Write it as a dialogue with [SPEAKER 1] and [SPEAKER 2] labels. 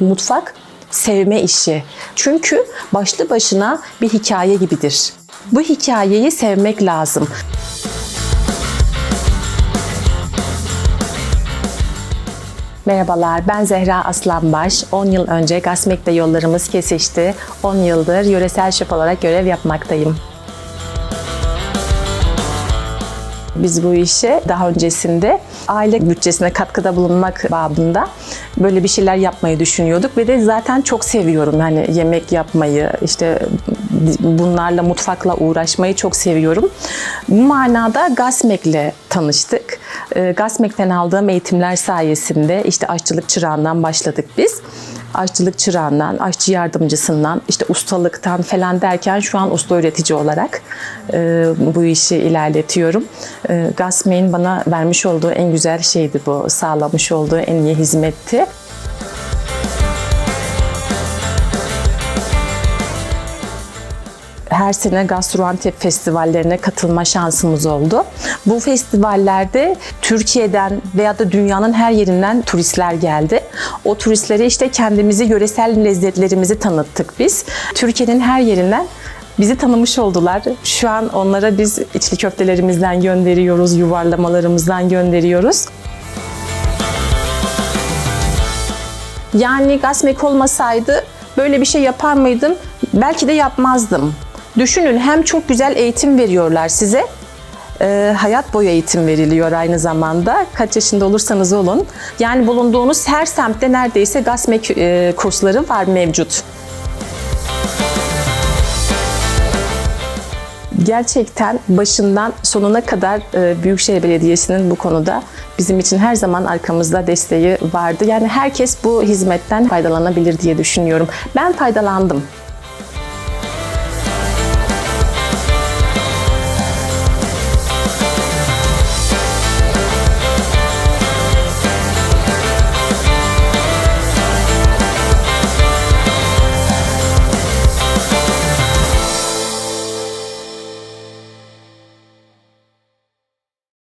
[SPEAKER 1] Mutfak sevme işi. Çünkü başlı başına bir hikaye gibidir. Bu hikayeyi sevmek lazım. Merhabalar, ben Zehra Aslanbaş. 10 yıl önce Gasmek'te yollarımız kesişti. 10 yıldır yöresel şef olarak görev yapmaktayım. Biz bu işe daha öncesinde aile bütçesine katkıda bulunmak babında böyle bir şeyler yapmayı düşünüyorduk ve de zaten çok seviyorum yani yemek yapmayı işte bunlarla mutfakla uğraşmayı çok seviyorum. Bu manada Gasmek'le tanıştık. Ee, Gasmek'ten aldığım eğitimler sayesinde işte aşçılık çırağından başladık biz aşçılık çırağından, aşçı yardımcısından, işte ustalıktan falan derken şu an usta öğretici olarak e, bu işi ilerletiyorum. E, Gasmey'in bana vermiş olduğu en güzel şeydi bu, sağlamış olduğu en iyi hizmetti. her sene Gastroantep festivallerine katılma şansımız oldu. Bu festivallerde Türkiye'den veya da dünyanın her yerinden turistler geldi. O turistlere işte kendimizi, yöresel lezzetlerimizi tanıttık biz. Türkiye'nin her yerinden bizi tanımış oldular. Şu an onlara biz içli köftelerimizden gönderiyoruz, yuvarlamalarımızdan gönderiyoruz. Yani Gasmek olmasaydı böyle bir şey yapar mıydım? Belki de yapmazdım. Düşünün hem çok güzel eğitim veriyorlar size. E, hayat boyu eğitim veriliyor aynı zamanda. Kaç yaşında olursanız olun. Yani bulunduğunuz her semtte neredeyse Gasmek e, kursları var mevcut. Gerçekten başından sonuna kadar e, Büyükşehir Belediyesi'nin bu konuda bizim için her zaman arkamızda desteği vardı. Yani herkes bu hizmetten faydalanabilir diye düşünüyorum. Ben faydalandım.